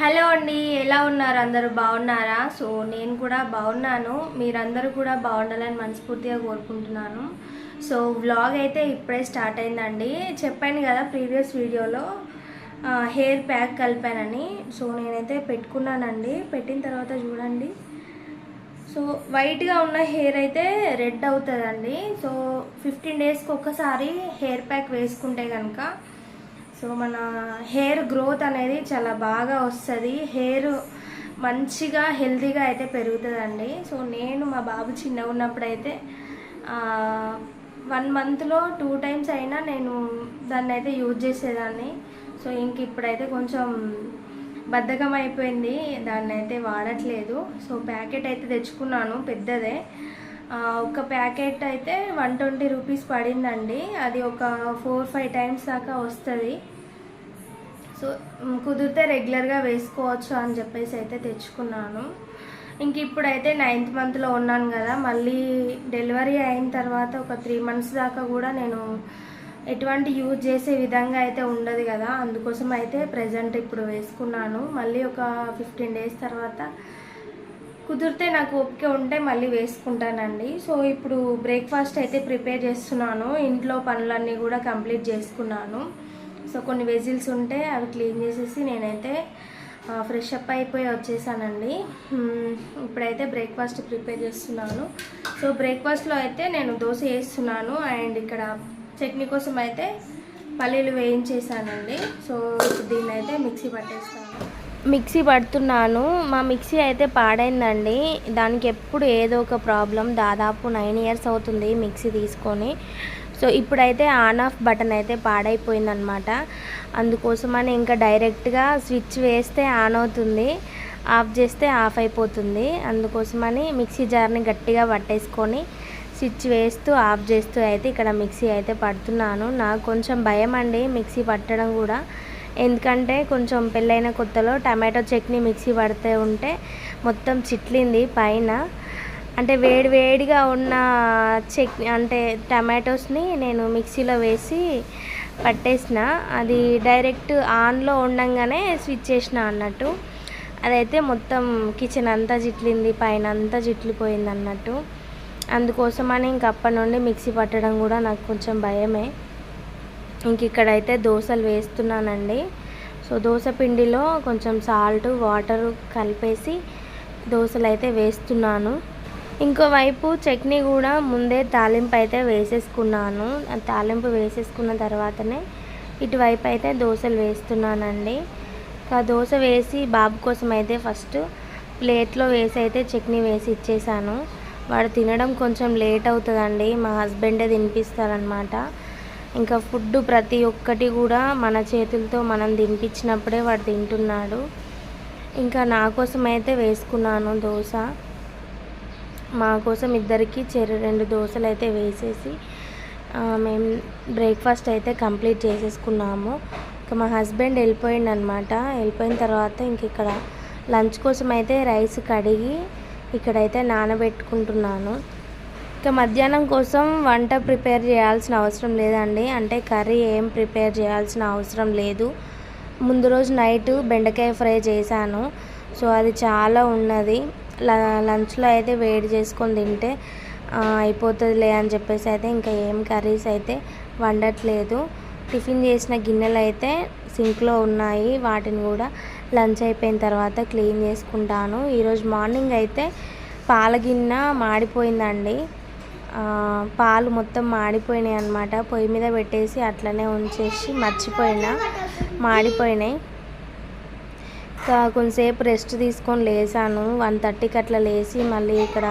Hello అండి ఎలా ఉన్నారు? అందరూ బాగున్నారా? సో నేను కూడా బాగున్నాను. మీరందరూ కూడా బాగుండాలని మనస్ఫూర్తిగా కోరుకుంటున్నాను. సో వ్లాగ్ అయితే ఇప్పుడే స్టార్ట్ అయిందండి. చెప్పాను కదా ప్రీవియస్ వీడియోలో హెయిర్ ప్యాక్ కలిపానని. సో నేనైతే పెట్టుకున్నానండి. పెట్టిన తర్వాత చూడండి. సో వైట్గా ఉన్న హెయిర్ అయితే రెడ్ అవుతుందండి. సో ఫిఫ్టీన్ డేస్కి ఒక్కసారి హెయిర్ ప్యాక్ వేసుకుంటే కనుక సో మన హెయిర్ గ్రోత్ అనేది చాలా బాగా వస్తుంది. హెయిర్ మంచిగా హెల్తీగా అయితే పెరుగుతుందండి. సో నేను మా బాబు చిన్నగా ఉన్నప్పుడైతే వన్ మంత్లో టూ టైమ్స్ అయినా నేను దాన్ని అయితే యూజ్ చేసేదాన్ని. సో ఇంక ఇప్పుడైతే కొంచెం బద్ధకం అయిపోయింది. దాన్ని అయితే వాడట్లేదు. సో ప్యాకెట్ అయితే తెచ్చుకున్నాను పెద్దదే. ఒక ప్యాకెట్ అయితే వన్ ట్వంటీ రూపీస్ పడిందండి. అది ఒక ఫోర్ ఫైవ్ టైమ్స్ దాకా వస్తుంది. సో కుదిరితే రెగ్యులర్గా వేసుకోవచ్చు అని చెప్పేసి అయితే తెచ్చుకున్నాను. ఇంక ఇప్పుడైతే నైన్త్ మంత్లో ఉన్నాను కదా మళ్ళీ డెలివరీ అయిన తర్వాత ఒక త్రీ మంత్స్ దాకా కూడా నేను ఎటువంటి యూజ్ చేసే విధంగా అయితే ఉండదు కదా అందుకోసం అయితే ప్రజెంట్ ఇప్పుడు వేసుకున్నాను. మళ్ళీ ఒక ఫిఫ్టీన్ డేస్ తర్వాత కుదిరితే నాకు ఓపిక ఉంటే మళ్ళీ వేసుకుంటానండి. సో ఇప్పుడు బ్రేక్ఫాస్ట్ అయితే ప్రిపేర్ చేస్తున్నాను ఇంట్లో పనులన్నీ కూడా కంప్లీట్ చేసుకున్నాను. సో కొన్ని వెజిల్స్ ఉంటే అవి క్లీన్ చేసేసి నేనైతే ఫ్రెష్ అప్ అయిపోయి వచ్చేసానండి. ఇప్పుడైతే బ్రేక్ఫాస్ట్ ప్రిపేర్ చేస్తున్నాను. సో బ్రేక్ఫాస్ట్లో అయితే నేను దోశ వేస్తున్నాను అండ్ ఇక్కడ చట్నీ కోసం అయితే పల్లీలు వేయించేసానండి. సో ఇప్పుడు దీన్ని అయితే మిక్సీ పట్టేస్తాను. మిక్సీ పడుతున్నాను. మా మిక్సీ అయితే పాడైందండి. దానికి ఎప్పుడు ఏదో ఒక ప్రాబ్లం. దాదాపు నైన్ ఇయర్స్ అవుతుంది మిక్సీ తీసుకొని. సో ఇప్పుడైతే ఆన్ ఆఫ్ బటన్ అయితే పాడైపోయిందనమాట. అందుకోసమని ఇంకా డైరెక్ట్గా స్విచ్ వేస్తే ఆన్ అవుతుంది ఆఫ్ చేస్తే ఆఫ్ అయిపోతుంది. అందుకోసమని మిక్సీ జార్ని గట్టిగా పట్టేసుకొని స్విచ్ వేస్తూ ఆఫ్ చేస్తూ అయితే ఇక్కడ మిక్సీ అయితే పడుతున్నాను. నాకు కొంచెం భయం అండి మిక్సీ పట్టడం కూడా. ఎందుకంటే కొంచెం పెళ్ళైన కొత్తలో టమాటో చట్నీ మిక్సీ పడితే ఉంటే మొత్తం చిట్లింది పైన. అంటే వేడి వేడిగా ఉన్న చెక్ అంటే టమాటోస్ని నేను మిక్సీలో వేసి పట్టేసిన. అది డైరెక్ట్ ఆన్లో ఉండంగానే స్విచ్ చేసిన అన్నట్టు. అదైతే మొత్తం కిచెన్ అంతా జిట్లింది పైన అంతా జిట్లిపోయింది అన్నట్టు. అందుకోసమని ఇంక అప్పటి నుండి మిక్సీ పట్టడం కూడా నాకు కొంచెం భయమే. ఇంక ఇక్కడైతే దోశలు వేస్తున్నానండి. సో దోశ పిండిలో కొంచెం సాల్ట్ వాటర్ కలిపేసి దోశలు అయితే వేస్తున్నాను. ఇంకోవైపు చట్నీ కూడా ముందే తాలింపు అయితే వేసేసుకున్నాను. ఆ తాలింపు వేసేసుకున్న తర్వాతనే ఇటువైపు అయితే దోశలు వేస్తున్నానండి. ఇంకా దోశ వేసి బాబు కోసం అయితే ఫస్ట్ ప్లేట్లో వేసి అయితే చట్నీ వేసి ఇచ్చేసాను. వాడు తినడం కొంచెం లేట్ అవుతుందండి. మా హస్బెండే తినిపిస్తారనమాట ఇంకా ఫుడ్ ప్రతి ఒక్కటి కూడా మన చేతులతో మనం తినిపించినప్పుడే వాడు తింటున్నాడు. ఇంకా నా కోసం అయితే వేసుకున్నాను దోశ. మా కోసం ఇద్దరికి చెరు రెండు దోశలు అయితే వేసేసి మేము బ్రేక్ఫాస్ట్ అయితే కంప్లీట్ చేసేసుకున్నాము. ఇంకా మా హస్బెండ్ వెళ్ళిపోయిండనమాట. వెళ్ళిపోయిన తర్వాత ఇంక ఇక్కడ లంచ్ కోసం అయితే రైస్ కడిగి ఇక్కడైతే నానబెట్టుకుంటున్నాను. ఇంకా మధ్యాహ్నం కోసం వంట ప్రిపేర్ చేయాల్సిన అవసరం లేదండి. అంటే కర్రీ ఏం ప్రిపేర్ చేయాల్సిన అవసరం లేదు. ముందు రోజు నైట్ బెండకాయ ఫ్రై చేశాను. సో అది చాలా ఉన్నది. లంచ్లో అయితే వేడి చేసుకొని తింటే అయిపోతుందిలే అని చెప్పేసి అయితే ఇంకా ఏం కర్రీస్ అయితే వండట్లేదు. టిఫిన్ చేసిన గిన్నెలు అయితే సింక్లో ఉన్నాయి. వాటిని కూడా లంచ్ అయిపోయిన తర్వాత క్లీన్ చేసుకుంటాను. ఈరోజు మార్నింగ్ అయితే పాల గిన్నె మాడిపోయిందండి. పాలు మొత్తం మాడిపోయినాయి అనమాట పొయ్యి మీద పెట్టేసి అట్లనే ఉంచేసి మర్చిపోయినా మాడిపోయినాయి. కొంతసేపు రెస్ట్ తీసుకొని లేసాను. వన్ థర్టీకి అట్లా లేచి మళ్ళీ ఇక్కడ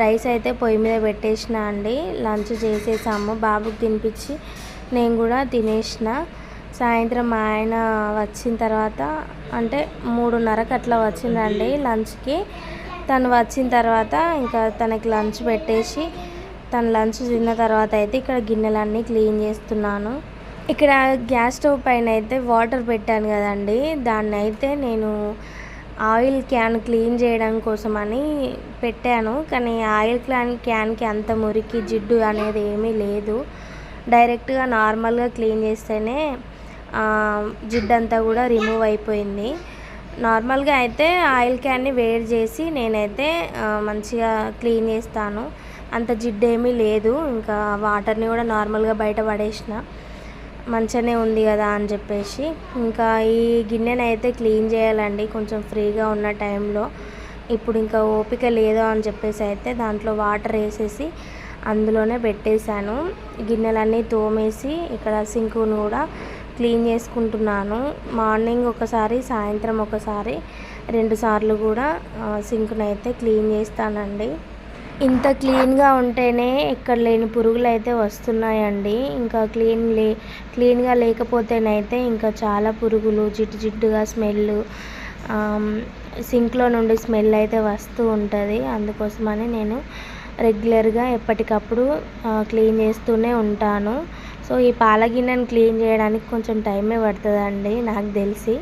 రైస్ అయితే పొయ్యి మీద పెట్టేసిన అండి. లంచ్ చేసేసాము. బాబుకి తినిపించి నేను కూడా తినేసిన. సాయంత్రం మా ఆయన వచ్చిన తర్వాత అంటే మూడున్నరకు అట్లా వచ్చిందండి లంచ్కి. తను వచ్చిన తర్వాత ఇంకా తనకి లంచ్ పెట్టేసి తను లంచ్ తిన్న తర్వాత అయితే ఇక్కడ గిన్నెలన్నీ క్లీన్ చేస్తున్నాను. ఇక్కడ గ్యాస్ స్టవ్ పైన అయితే వాటర్ పెట్టాను కదండి. దాన్ని అయితే నేను ఆయిల్ క్యాన్ క్లీన్ చేయడం కోసమని పెట్టాను. కానీ ఆయిల్ క్యాన్ క్యాన్కి అంత మురికి జిడ్డు అనేది ఏమీ లేదు. డైరెక్ట్గా నార్మల్గా క్లీన్ చేస్తేనే జిడ్డు అంతా కూడా రిమూవ్ అయిపోయింది. నార్మల్గా అయితే ఆయిల్ క్యాన్ని వేడి చేసి నేనైతే మంచిగా క్లీన్ చేస్తాను. అంత జిడ్డు ఏమీ లేదు. ఇంకా వాటర్ని కూడా నార్మల్గా బయట పడేసిన. మంచిగానే ఉంది కదా అని చెప్పేసి. ఇంకా ఈ గిన్నెనైతే అయితే క్లీన్ చేయాలండి కొంచెం ఫ్రీగా ఉన్న టైంలో. ఇప్పుడు ఇంకా ఓపిక లేదు అని చెప్పేసి అయితే దాంట్లో వాటర్ వేసేసి అందులోనే పెట్టేశాను. గిన్నెలన్నీ తోమేసి ఇక్కడ సింకును కూడా క్లీన్ చేసుకుంటున్నాను. మార్నింగ్ ఒకసారి సాయంత్రం ఒకసారి రెండు సార్లు కూడా సింకునైతే క్లీన్ చేస్తానండి. ఇంత క్లీన్గా ఉంటేనే ఎక్కడ లేని పురుగులు అయితే వస్తున్నాయండి. ఇంకా క్లీన్ లే క్లీన్గా లేకపోతేనైతే ఇంకా చాలా పురుగులు జిడ్డు జిడ్డుగా స్మెల్ సింక్లో నుండి స్మెల్ అయితే వస్తూ ఉంటుంది. అందుకోసమని నేను రెగ్యులర్గా ఎప్పటికప్పుడు క్లీన్ చేస్తూనే ఉంటాను. సో ఈ పాల గిన్నెను క్లీన్ చేయడానికి కొంచెం టైమే పడుతుందండి నాకు తెలిసి.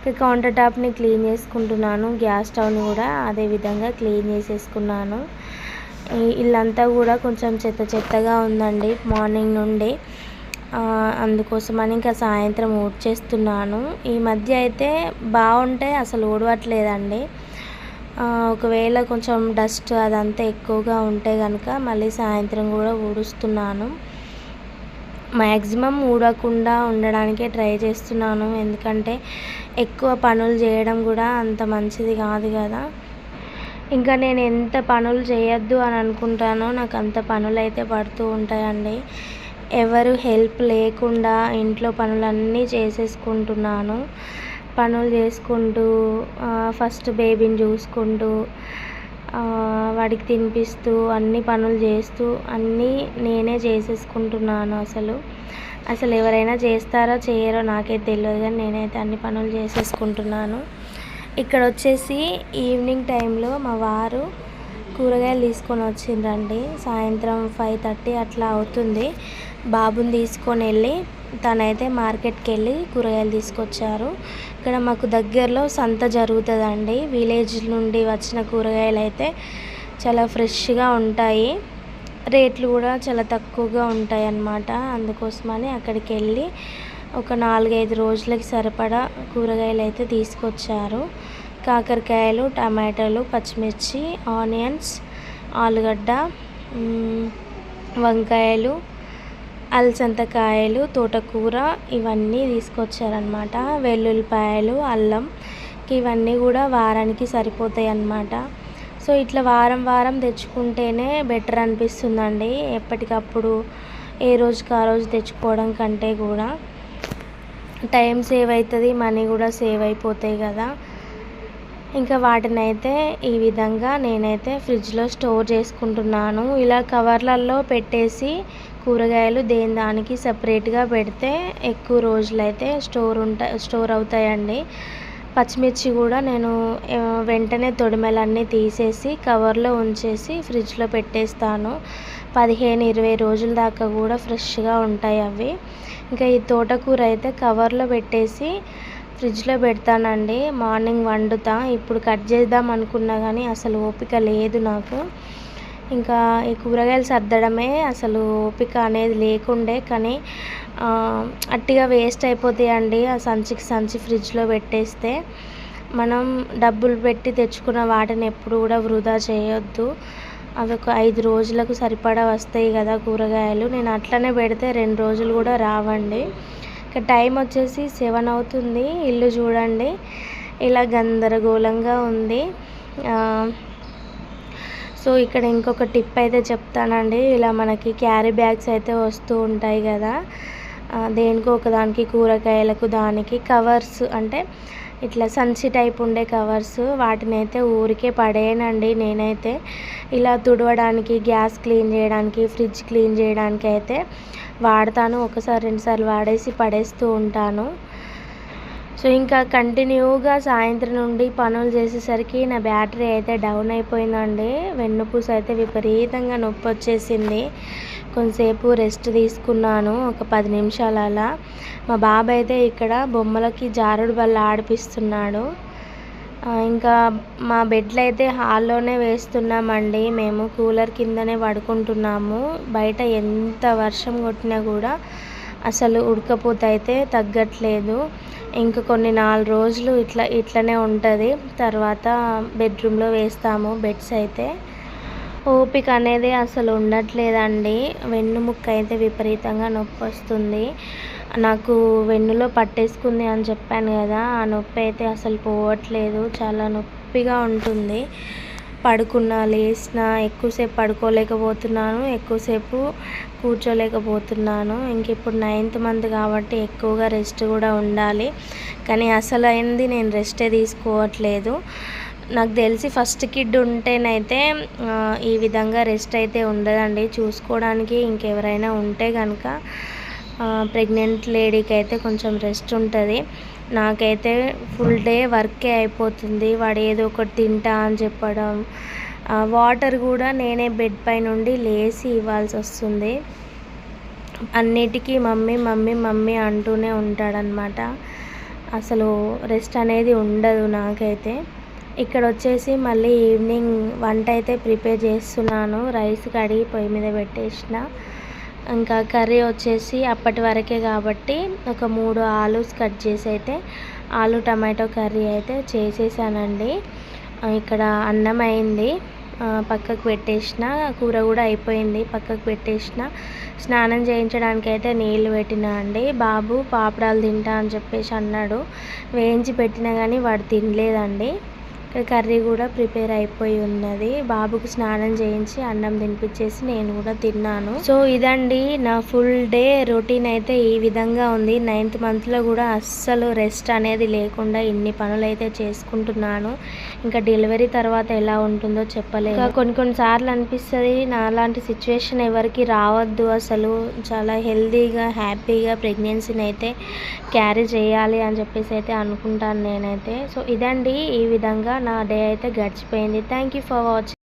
ఇక కౌంటర్ టాప్ని క్లీన్ చేసుకుంటున్నాను గ్యాస్ స్టవ్ని కూడా అదే విధంగా క్లీన్ చేసేసుకున్నాను. ఇల్లంతా కూడా కొంచెం చెత్త చెత్తగా ఉందండి మార్నింగ్ నుండి. అందుకోసమని ఇంకా సాయంత్రం ఊడ్చేస్తున్నాను. ఈ మధ్య అయితే బాగుంటే అసలు ఊడవట్లేదండి. ఒకవేళ కొంచెం డస్ట్ అదంతా ఎక్కువగా ఉంటే కనుక మళ్ళీ సాయంత్రం కూడా ఊడుస్తున్నాను. మ్యాక్సిమం ఊడకుండా ఉండడానికే ట్రై చేస్తున్నాను. ఎందుకంటే ఎక్కువ పనులు చేయడం కూడా అంత మంచిది కాదు కదా. ఇంకా నేను ఎంత పనులు చేయొద్దు అని అనుకుంటానో నాకు అంత పనులు అయితే పడుతూ ఉంటాయండి. ఎవరు హెల్ప్ లేకుండా ఇంట్లో పనులన్నీ చేసేసుకుంటున్నాను. పనులు చేసుకుంటూ ఫస్ట్ బేబీని చూసుకుంటూ వాడికి తినిపిస్తూ అన్ని పనులు చేస్తూ అన్నీ నేనే చేసేసుకుంటున్నాను అసలు. అసలు ఎవరైనా చేస్తారో చేయరో నాకే తెలియదు కానీ నేనైతే అన్ని పనులు చేసేసుకుంటున్నాను. ఇక్కడ వచ్చేసి ఈవినింగ్ టైంలో మా వారు కూరగాయలు తీసుకొని వచ్చిండ్రండి. సాయంత్రం ఫైవ్ థర్టీ అట్లా అవుతుంది. బాబుని తీసుకొని వెళ్ళి తనైతే మార్కెట్కి వెళ్ళి కూరగాయలు తీసుకొచ్చారు. ఇక్కడ మాకు దగ్గరలో సంత జరుగుతుందండి. విలేజ్ నుండి వచ్చిన కూరగాయలు అయితే చాలా ఫ్రెష్గా ఉంటాయి. రేట్లు కూడా చాలా తక్కువగా ఉంటాయి అన్నమాట అందుకోసమని అక్కడికి వెళ్ళి ఒక నాలుగైదు రోజులకి సరిపడా కూరగాయలు అయితే తీసుకొచ్చారు. కాకరకాయలు టమాటాలు పచ్చిమిర్చి ఆనియన్స్ ఆలుగడ్డ వంకాయలు అలసంతకాయలు తోటకూర ఇవన్నీ తీసుకొచ్చారనమాట వెల్లుల్లిపాయలు అల్లం ఇవన్నీ కూడా వారానికి సరిపోతాయి అన్నమాట సో ఇట్లా వారం వారం తెచ్చుకుంటేనే బెటర్ అనిపిస్తుందండి. ఎప్పటికప్పుడు ఏ రోజుకి ఆ రోజు తెచ్చుకోవడం కంటే కూడా. టైం సేవ్ అవుతుంది మనీ కూడా సేవ్ అయిపోతాయి కదా. ఇంకా వాటిని అయితే ఈ విధంగా నేనైతే ఫ్రిడ్జ్లో స్టోర్ చేసుకుంటున్నాను. ఇలా కవర్లలో పెట్టేసి కూరగాయలు దేని దానికి సపరేట్గా పెడితే ఎక్కువ రోజులైతే స్టోర్ ఉంటాయి స్టోర్ అవుతాయండి. పచ్చిమిర్చి కూడా నేను వెంటనే తొడిమెలన్నీ తీసేసి కవర్లో ఉంచేసి ఫ్రిడ్జ్లో పెట్టేస్తాను. పదిహేను ఇరవై రోజుల దాకా కూడా ఫ్రెష్గా ఉంటాయి అవి. ఇంకా ఈ తోటకూర అయితే కవర్లో పెట్టేసి ఫ్రిడ్జ్లో పెడతానండి. మార్నింగ్ వండుతా. ఇప్పుడు కట్ చేద్దాం అనుకున్నా కానీ అసలు ఓపిక లేదు నాకు. ఇంకా ఈ కూరగాయలు సర్దడమే అసలు ఓపిక అనేది లేకుండే కానీ అట్టిగా వేస్ట్ అయిపోతాయండి ఆ సంచికి సంచి ఫ్రిడ్జ్లో పెట్టేస్తే. మనం డబ్బులు పెట్టి తెచ్చుకున్న వాటిని ఎప్పుడు కూడా వృధా చేయొద్దు. అవి ఒక ఐదు రోజులకు సరిపడా వస్తాయి కదా కూరగాయలు. నేను అట్లనే పెడితే రెండు రోజులు కూడా రావండి. ఇక టైం వచ్చేసి సెవెన్ అవుతుంది. ఇల్లు చూడండి. ఇలా గందరగోళంగా ఉంది. సో ఇక్కడ ఇంకొక టిప్ అయితే చెప్తానండి. ఇలా మనకి క్యారీ బ్యాగ్స్ అయితే వస్తూ ఉంటాయి కదా. దేనికో ఒకదానికి కూరగాయలకు దానికి కవర్స్ అంటే ఇట్లా సంచి టైప్ ఉండే కవర్స్ వాటిని అయితే ఊరికే పడేయనండి నేనైతే. ఇలా తుడవడానికి గ్యాస్ క్లీన్ చేయడానికి ఫ్రిడ్జ్ క్లీన్ చేయడానికి అయితే వాడతాను. ఒకసారి రెండుసార్లు వాడేసి పడేస్తూ ఉంటాను. సో ఇంకా కంటిన్యూగా సాయంత్రం నుండి పనులు చేసేసరికి నా బ్యాటరీ అయితే డౌన్ అయిపోయిందండి. వెన్నుపూస అయితే విపరీతంగా నొప్పి వచ్చేసింది. కొంతసేపు రెస్ట్ తీసుకున్నాను ఒక పది నిమిషాలు అలా. మా బాబాయ్ అయితే ఇక్కడ బొమ్మలకి జారుడు బల్ల ఆడిపిస్తున్నాడు. ఇంకా మా బెడ్లు అయితే హాల్లోనే వేస్తున్నామండి. మేము కూలర్ కిందనే పడుకుంటున్నాము. బయట ఎంత వర్షం కొట్టినా కూడా అసలు ఉడకపోత అయితే తగ్గట్లేదు. ఇంకా కొన్ని నాలుగు రోజులు ఇట్లా ఇట్లనే ఉంటుంది. తర్వాత బెడ్రూమ్లో వేస్తాము బెడ్స్ అయితే. ఓపిక అనేది అసలు ఉండట్లేదండి. వెన్నుముక్క అయితే విపరీతంగా నొప్పి వస్తుంది. నాకు వెన్నులో పట్టేసుకుంది అని చెప్పాను కదా ఆ నొప్పి అయితే అసలు పోవట్లేదు. చాలా నొప్పిగా ఉంటుంది. పడుకున్నా లేచిన ఎక్కువసేపు పడుకోలేకపోతున్నాను ఎక్కువసేపు కూర్చోలేకపోతున్నాను. ఇంక ఇప్పుడు నైన్త్ మంత్ కాబట్టి ఎక్కువగా రెస్ట్ కూడా ఉండాలి. కానీ అసలైంది నేను రెస్టే తీసుకోవట్లేదు. నాకు తెలిసి ఫస్ట్ కిడ్ ఉంటేనైతే ఈ విధంగా రెస్ట్ అయితే ఉండదండి. చూసుకోవడానికి ఇంకెవరైనా ఉంటే కనుక ప్రెగ్నెంట్ లేడీకి అయితే కొంచెం రెస్ట్ ఉంటుంది. నాకైతే ఫుల్ డే వర్కే అయిపోతుంది. వాడు ఏదో ఒకటి తింటా అని చెప్పడం వాటర్ కూడా నేనే బెడ్ పై నుండి లేచి ఇవ్వాల్సి వస్తుంది. అన్నిటికీ మమ్మీ మమ్మీ మమ్మీ అంటూనే ఉంటాడనమాట అసలు రెస్ట్ అనేది ఉండదు నాకైతే. ఇక్కడ వచ్చేసి మళ్ళీ ఈవినింగ్ వంట అయితే ప్రిపేర్ చేస్తున్నాను. రైస్ కడిగి పొయ్యి మీద పెట్టేసిన. ఇంకా కర్రీ వచ్చేసి అప్పటి వరకే కాబట్టి ఒక మూడు ఆలూస్ కట్ చేసి అయితే ఆలు టమాటో కర్రీ అయితే చేసేసానండి. ఇక్కడ అన్నం అయింది. పక్కకు పెట్టేసిన కూర కూడా అయిపోయింది. పక్కకు పెట్టేసిన. స్నానం చేయించడానికి అయితే నీళ్ళు పెట్టినా అండి. బాబు పాపడాలు తింటా అని చెప్పేసి అన్నాడు. వేయించి పెట్టినా కానీ వాడు తినలేదండి. కర్రీ కూడా ప్రిపేర్ అయిపోయి ఉన్నది. బాబుకు స్నానం చేయించి అన్నం తినిపించేసి నేను కూడా తిన్నాను. సో ఇదండి నా ఫుల్ డే రొటీన్ అయితే ఈ విధంగా ఉంది. నైన్త్ మంత్లో కూడా అస్సలు రెస్ట్ అనేది లేకుండా ఇన్ని పనులు అయితే చేసుకుంటున్నాను. ఇంకా డెలివరీ తర్వాత ఎలా ఉంటుందో చెప్పలేదు కొన్ని కొన్ని సార్లు అనిపిస్తుంది నా లాంటి సిచ్యువేషన్ ఎవరికి రావద్దు. అసలు చాలా హెల్తీగా హ్యాపీగా ప్రెగ్నెన్సీని అయితే క్యారీ చేయాలి అని చెప్పేసి అయితే అనుకుంటాను నేనైతే. సో ఇదండి ఈ విధంగా నా డే అయితే గడిచిపోయింది. Thank you for watching